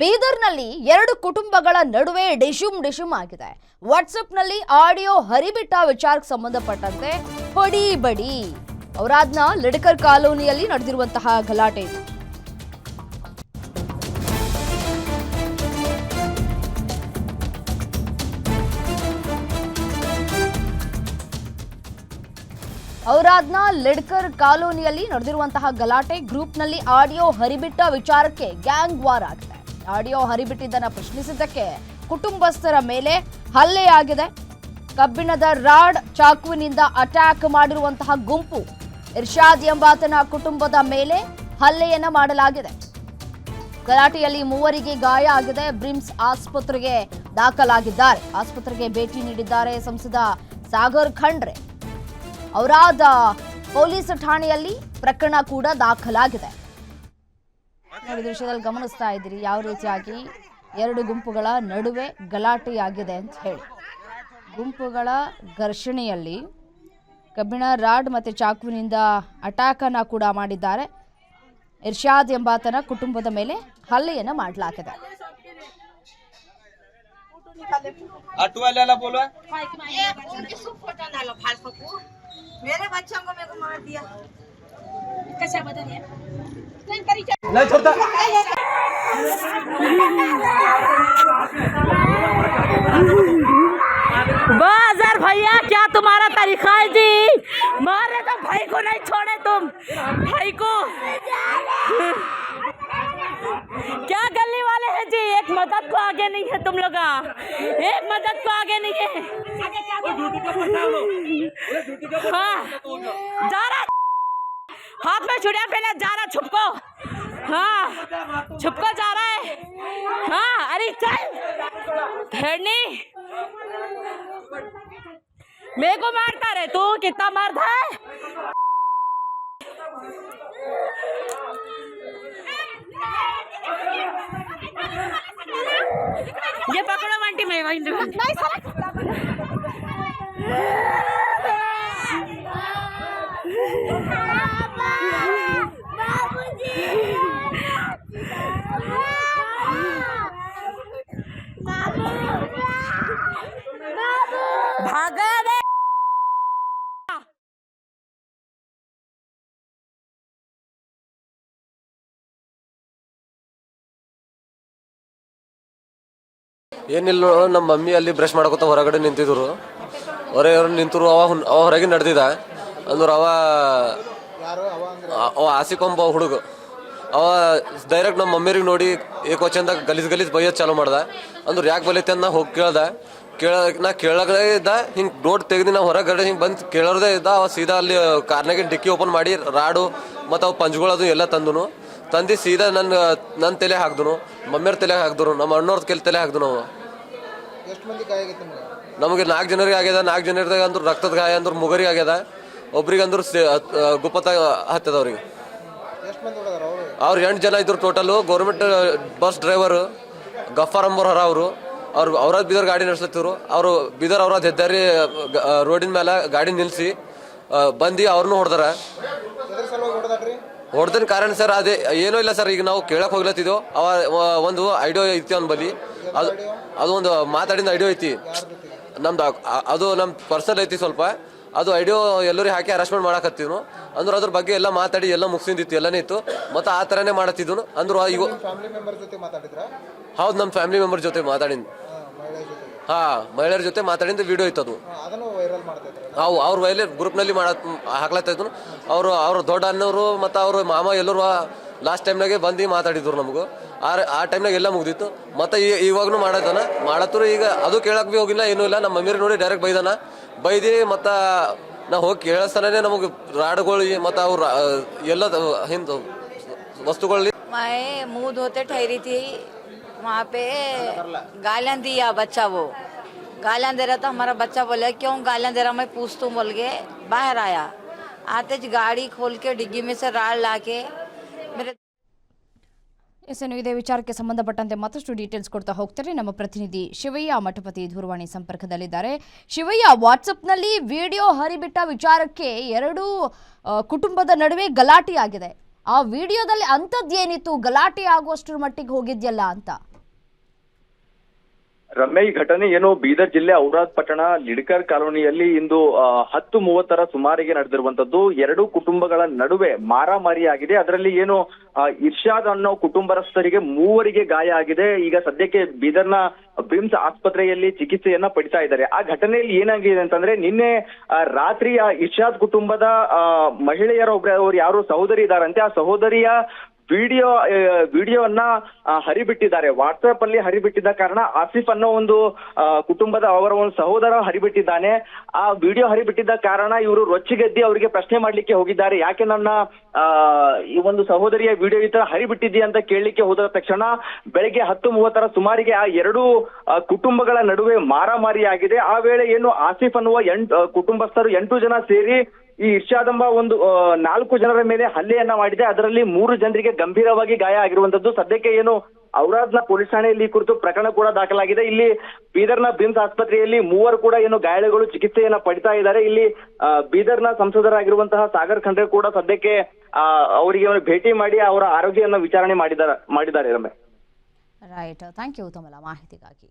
ಬೀದರ್ನಲ್ಲಿ ಎರಡು ಕುಟುಂಬಗಳ ನಡುವೆ ಡಿಶುಮ್ ಡಿಶುಮ್ ಆಗಿದೆ. ವಾಟ್ಸಪ್ನಲ್ಲಿ ಆಡಿಯೋ ಹರಿಬಿಟ್ಟ ವಿಚಾರಕ್ಕೆ ಸಂಬಂಧಪಟ್ಟಂತೆ ಬಡಿ ಬಡಿ. ಔರಾದ್ನ ಲಡಕರ್ ಕಾಲೋನಿಯಲ್ಲಿ ನಡೆದಿರುವಂತಹ ಗಲಾಟೆ ಇದು. ಔರಾದ್ನ ಲಿಡ್ಕರ್ ಕಾಲೋನಿಯಲ್ಲಿ ನಡೆದಿರುವಂತಹ ಗಲಾಟೆ ಗ್ರೂಪ್ನಲ್ಲಿ ಆಡಿಯೋ ಹರಿಬಿಟ್ಟ ವಿಚಾರಕ್ಕೆ ಗ್ಯಾಂಗ್ ವಾರ್ ಆಗಿದೆ. ಆಡಿಯೋ ಹರಿಬಿಟ್ಟಿದ್ದನ್ನು ಪ್ರಶ್ನಿಸಿದ್ದಕ್ಕೆ ಕುಟುಂಬಸ್ಥರ ಮೇಲೆ ಹಲ್ಲೆಯಾಗಿದೆ ಕಬ್ಬಿಣದ ರಾಡ್ ಚಾಕುವಿನಿಂದ ಅಟ್ಯಾಕ್ ಮಾಡಿರುವಂತಹ ಗುಂಪು ಇರ್ಷಾದ್ ಎಂಬಾತನ ಕುಟುಂಬದ ಮೇಲೆ ಹಲ್ಲೆಯನ್ನ ಮಾಡಲಾಗಿದೆ. ಗಲಾಟೆಯಲ್ಲಿ ಮೂವರಿಗೆ ಗಾಯ ಆಗಿದೆ. ಬ್ರಿಮ್ಸ್ ಆಸ್ಪತ್ರೆಗೆ ದಾಖಲಾಗಿದ್ದಾರೆ. ಆಸ್ಪತ್ರೆಗೆ ಭೇಟಿ ನೀಡಿದ್ದಾರೆ ಸಂಸದ ಸಾಗರ್ ಖಂಡ್ರೆ. ಔರಾದ ಪೊಲೀಸ್ ಠಾಣೆಯಲ್ಲಿ ಪ್ರಕರಣ ಕೂಡ ದಾಖಲಾಗಿದೆ. ನೋಡಿ ದೃಶ್ಯದಲ್ಲಿ ಗಮನಿಸ್ತಾ ಇದ್ದೀರಿ ಯಾವ ರೀತಿಯಾಗಿ ಎರಡು ಗುಂಪುಗಳ ನಡುವೆ ಗಲಾಟೆಯಾಗಿದೆ ಅಂತ ಹೇಳಿ ಗುಂಪುಗಳ ಘರ್ಷಣೆಯಲ್ಲಿ ಕಬ್ಬಿಣ ರಾಡ್ ಮತ್ತು ಚಾಕುವಿನಿಂದ ಅಟ್ಯಾಕ್ ಅನ್ನ ಕೂಡ ಮಾಡಿದ್ದಾರೆ ಇರ್ಷಾದ್ ಎಂಬಾತನ ಕುಟುಂಬದ ಮೇಲೆ ಹಲ್ಲೆಯನ್ನ ಮಾಡಲಾಗಿದೆ ऑटो वाल्याला बोलवा ये किसको फोटो डालो फालतू को मेरे बच्चों को मेरे को मार दिया कैसा बदल नाही छोडता। बाज़ार भैया क्या तुम्हारा तरीका है जी? मारे तो भाई को नहीं छोड़े तुम। भाई को। क्या गली वाले हैं जी? एक मदद को आगे नहीं है तुम लोग एक मदद को आगे नहीं है। हाँ? जा रहा हाथ में छुड़िया पहले जा रहा छुपको। हाँ छुपको जा रहा है। हाँ अरे चल। धरनी। मेरे को मारता रे तू, कितना मर्द है। ये पकड़ो बंटी मैं वहीं भागा रे ಏನಿಲ್ಲ ನಮ್ಮ ಮಮ್ಮಿ ಅಲ್ಲಿ ಬ್ರಷ್ ಮಾಡ್ಕೊತ ಹೊರಗಡೆ ನಿಂತಿದ್ರು. ಹೊರಗೆ ನಿಂತರು, ಅವ ಅವ ಹೊರಗೆ ನಡೆದಿದ್ದ. ಅಂದ್ರ ಅವ ಅವ ಆಸಿಕೊಂಬ ಹುಡುಗ. ಅವ ಡೈರೆಕ್ಟ್ ನಮ್ಮ ಮಮ್ಮಿರಿಗೆ ನೋಡಿ ಏಕವಚನದಾಗ ಗಲೀಜ್ ಗಲೀಜ್ ಬೈಯೋದು ಚಾಲು ಮಾಡ್ದ. ಅಂದ್ರೆ ಯಾಕೆ ಬಲೈತೆ ಅಂತ ಹೋಗಿ ಕೇಳ್ದ. ಕೇಳ ನಾ ಕೇಳಗಡೆ ಇದ್ದ ಹಿಂಗ್ ರೋಡ್ ತೆಗ್ದು ನಾ ಹೊರಗಡೆ ಹಿಂಗ್ ಬಂದು ಕೇಳೋದೇ ಇದ್ದ ಅವ ಸೀದಾ ಅಲ್ಲಿ ಕಾರ್ನಾಗಿನ ಡಿಕ್ಕಿ ಓಪನ್ ಮಾಡಿ ರಾಡು ಮತ್ತು ಅವು ಪಂಚ್ಗಳದು ಎಲ್ಲ ತಂದನು. ತಂದು ಸೀದಾ ನನ್ನ ನನ್ನ ತಲೆ ಹಾಕ್ದನು ಮಮ್ಮಿಯವ್ರ ತಲೆ ಹಾಕಿದ್ರು ನಮ್ಮ ಅಣ್ಣವ್ರ ಕೆಲ ತಲೆ ಹಾಕ್ದನು ಅವ. ನಮಗೆ? ನಾಲ್ಕು ಜನರಿಗೆ ಆಗ್ಯದ ನಾಲ್ಕು ಜನರದಾಗ ಅಂದ್ರೆ ರಕ್ತದ ಗಾಯ ಅಂದ್ರೆ ಮುಗರಿಗೆ ಆಗ್ಯದ. ಒಬ್ರಿಗೆ ಅಂದ್ರೆ ಗುಪ್ಪತ ಹತ್ತದ ಅವ್ರಿಗೆ. ಅವ್ರು? ಎಂಟು ಜನ ಇದ್ರು total government bus driver Gafar Ambar ಹರ ಅವರು. ಅವ್ರು ಅವ್ರ ಬೀದರ್ ಗಾಡಿ ನಡೆಸ್ಲತ್ತಿದ್ರು ಅವರು ಬೀದರ್ ಅವ್ರ ಹೆದ್ದಾರಿ ರೋಡಿನ ಮೇಲೆ ಗಾಡಿ ನಿಲ್ಲಿಸಿ ಬಂದು ಅವ್ರನ್ನೂ ಹೊಡೆದಾರ. ಹೊಡೆದಿನ ಕಾರಣ ಸರ್ ಅದೇ, ಏನೂ ಇಲ್ಲ ಸರ್, ಈಗ ನಾವು ಕೇಳಕ್ಕೆ ಹೋಗ್ಲತ್ತಿದ್ದೆವು ಅವ ಒಂದು ಐಡಿಯೋ ಐತಿ ಅವ್ನ ಬಲಿ ಅದು ಅದು ಒಂದು ಮಾತಾಡಿದ ಐಡಿಯೋ ಐತಿ. ನಮ್ದು ಅದು ನಮ್ಮ ಪರ್ಸನಲ್ ಐತಿ ಸ್ವಲ್ಪ. ಅದು ಐಡಿಯೋ ಎಲ್ಲರಿಗೆ ಹಾಕಿ ಅರೆಸ್ಟ್ಮೆಂಟ್ ಮಾಡಾಕತ್ತಿದ್ನು ಅಂದ್ರೆ ಅದ್ರ ಬಗ್ಗೆ ಎಲ್ಲ ಮಾತಾಡಿ ಎಲ್ಲ ಮುಗಿಸಿದಿತ್ತು ಎಲ್ಲನೇ ಇತ್ತು. ಮತ್ತೆ ಆ ಥರನೇ ಮಾಡತ್ತಿದ್ನು ಅಂದ್ರೆ ಮಾತಾಡಿದ್ರ? ಹೌದು ನಮ್ಮ ಫ್ಯಾಮಿಲಿ ಮೆಂಬರ್ ಜೊತೆ ಮಾತಾಡಿದ್. ಮಹಿಳೆ ಜೊತೆ. ಹಾ ಮಹಿಳೆಯರ ಜೊತೆ ಮಾತಾಡಿದ ವಿಡಿಯೋ ಇತ್ತು ಅದು ಹೌದು ಅವು ಅವ್ರ ವೈಲೆ ಗ್ರೂಪ್ನಲ್ಲಿ ಮಾಡ ಹಾಕ್ಲತ್ತಾ ಅವರು ಅವ್ರ ದೊಡ್ಡ ಅನ್ನೋರು ಮತ್ತು ಅವ್ರ ಮಾಮ ಎಲ್ಲರೂ ಲಾಸ್ಟ್ ಟೈಮ್ನಾಗೆ ಬಂದು ಮಾತಾಡಿದ್ರು ನಮಗೂ. ಆ ಆ ಟೈಮ್ನಾಗ ಎಲ್ಲ ಮುಗ್ದಿತ್ತು ಮತ್ತೆ ಈ ಇವಾಗನು ಮಾಡತ್ತಾನ ಮಾಡತ್ತರು ಈಗ ಅದು ಕೇಳಕ್ ಬಿ ಹೋಗಿಲ್ಲ ಏನೂ ಇಲ್ಲ ನಮ್ಮ ಮಮ್ಮಿರಿ ನೋಡಿ ಡೈರೆಕ್ಟ್ ಬೈದಾನ ಬೈದಿ ಮತ್ತು ನಾ ಹೋಗಿ ಕೇಳಿಸ್ತಾನೆ ನಮಗೆ ರಾಡ್ಗಳು ಮತ್ತು ಅವ್ರ ಆ, ಎಲ್ಲ ಹಿಂದ ವಸ್ತುಗಳಲ್ಲಿ मैं मुंह धोते ठहरी थी वहाँ पे गालियाँ दिया बच्चा वो गालियाँ दे रहा था हमारा बच्चा बोले क्यों गालियाँ दे रहा मैं पूछतूँ बोल के बाहर आया आते ज गाड़ी खोल के डिग्गी में से राड़ ला के मेरे ಎಸ್ ಇನ್ನು ಇದೇ. ವಿಚಾರಕ್ಕೆ ಸಂಬಂಧಪಟ್ಟಂತೆ ಮತ್ತಷ್ಟು ಡೀಟೇಲ್ಸ್ ಕೊಡ್ತಾ ಹೋಗ್ತಾರೆ ನಮ್ಮ ಪ್ರತಿನಿಧಿ ಶಿವಯ್ಯ ಮಠಪತಿ ದೂರವಾಣಿ ಸಂಪರ್ಕದಲ್ಲಿದ್ದಾರೆ. ಶಿವಯ್ಯ, ವಾಟ್ಸಪ್ನಲ್ಲಿ ವಿಡಿಯೋ ಹರಿಬಿಟ್ಟ ವಿಚಾರಕ್ಕೆ ಎರಡು ಕುಟುಂಬದ ನಡುವೆ ಗಲಾಟೆಯಾಗಿದೆ. ಆ ವಿಡಿಯೋದಲ್ಲಿ ಅಂಥದ್ದೇನಿತ್ತು? ಗಲಾಟೆ ಆಗುವಷ್ಟರ ಮಟ್ಟಿಗೆ ಹೋಗಿದ್ಯಲ್ಲ ಅಂತ. ರಮ್ಯ ಈ ಘಟನೆ ಏನು ಬೀದರ್ ಜಿಲ್ಲೆ ಔರಾದ್ ಪಟ್ಟಣ ಲಿಡ್ಕರ್ ಕಾಲೋನಿಯಲ್ಲಿ ಇಂದು ಹತ್ತು ಮೂವತ್ತರ ಸುಮಾರಿಗೆ ನಡೆದಿರುವಂತದ್ದು. ಎರಡು ಕುಟುಂಬಗಳ ನಡುವೆ ಮಾರಾಮಾರಿ ಆಗಿದೆ ಅದರಲ್ಲಿ ಏನು ಇರ್ಷಾದ್ ಅನ್ನೋ ಕುಟುಂಬಸ್ಥರಿಗೆ ಮೂವರಿಗೆ ಗಾಯ ಆಗಿದೆ. ಈಗ ಸದ್ಯಕ್ಕೆ ಬೀದರ್ನ ಬಿಮ್ಸ್ ಆಸ್ಪತ್ರೆಯಲ್ಲಿ ಚಿಕಿತ್ಸೆಯನ್ನ ಪಡಿತಾ ಇದ್ದಾರೆ. ಆ ಘಟನೆಯಲ್ಲಿ ಏನಾಗಿದೆ ಅಂತಂದ್ರೆ, ನಿನ್ನೆ ರಾತ್ರಿ ಆ ಇರ್ಷಾದ್ ಕುಟುಂಬದ ಮಹಿಳೆಯರ ಒಬ್ಬರು ಅವ್ರು ಯಾರು ಸಹೋದರಿ ಇದಾರಂತೆ. ಆ ಸಹೋದರಿಯ ವಿಡಿಯೋ ವಿಡಿಯೋವನ್ನ ಹರಿಬಿಟ್ಟಿದ್ದಾರೆ. ವಾಟ್ಸ್ಆಪ್ ಅಲ್ಲಿ ಹರಿಬಿಟ್ಟಿದ್ದ ಕಾರಣ ಆಸಿಫ್ ಅನ್ನೋ ಒಂದು ಕುಟುಂಬದ ಅವರ ಒಂದು ಸಹೋದರ ಹರಿಬಿಟ್ಟಿದ್ದಾನೆ. ಆ ವಿಡಿಯೋ ಹರಿಬಿಟ್ಟಿದ್ದ ಕಾರಣ ಇವರು ರೊಚ್ಚಿಗೆದ್ದಿ ಅವರಿಗೆ ಪ್ರಶ್ನೆ ಮಾಡ್ಲಿಕ್ಕೆ ಹೋಗಿದ್ದಾರೆ. ಯಾಕೆ ನನ್ನ ಈ ಒಂದು ಸಹೋದರಿಯ ವಿಡಿಯೋ ಈ ತರ ಹರಿಬಿಟ್ಟಿದ್ದಿ ಅಂತ ಕೇಳಲಿಕ್ಕೆ ಹೋದ ತಕ್ಷಣ ಬೆಳಗ್ಗೆ ಹತ್ತು ಮೂವತ್ತರ ಸುಮಾರಿಗೆ ಆ ಎರಡು ಕುಟುಂಬಗಳ ನಡುವೆ ಮಾರಾಮಾರಿಯಾಗಿದೆ. ಆ ವೇಳೆ ಏನು ಆಸಿಫ್ ಅನ್ನುವ ಎಂಟು ಕುಟುಂಬಸ್ಥರು ಎಂಟು ಜನ ಸೇರಿ ಈ ಇರ್ಷಾದಂಬ ಒಂದು ನಾಲ್ಕು ಜನರ ಮೇಲೆ ಹಲ್ಲೆಯನ್ನ ಮಾಡಿದೆ. ಅದರಲ್ಲಿ ಮೂರು ಜನರಿಗೆ ಗಂಭೀರವಾಗಿ ಗಾಯ ಆಗಿರುವಂತದ್ದು. ಸದ್ಯಕ್ಕೆ ಏನು ಔರಾದ್ನ ಪೊಲೀಸ್ ಠಾಣೆಯಲ್ಲಿ ಕುರಿತು ಪ್ರಕರಣ ಕೂಡ ದಾಖಲಾಗಿದೆ. ಇಲ್ಲಿ ಬೀದರ್ನ ಬಿಮ್ಸ್ ಆಸ್ಪತ್ರೆಯಲ್ಲಿ ಮೂವರು ಕೂಡ ಏನು ಗಾಯಾಳುಗಳು ಚಿಕಿತ್ಸೆಯನ್ನ ಪಡಿತಾ ಇದ್ದಾರೆ. ಇಲ್ಲಿ ಬೀದರ್ನ ಸಂಸದರಾಗಿರುವಂತಹ ಸಾಗರ್ ಖಂಡ್ರೆ ಕೂಡ ಸದ್ಯಕ್ಕೆ ಅವರಿಗೆ ಭೇಟಿ ಮಾಡಿ ಅವರ ಆರೋಗ್ಯವನ್ನು ವಿಚಾರಣೆ ಮಾಡಿದ್ದಾರೆ ಮಾಡಿದ್ದಾರೆ ರಮ್ಯ. ರೈಟ್ ಥ್ಯಾಂಕ್ ಯು ಮಾಹಿತಿಗಾಗಿ.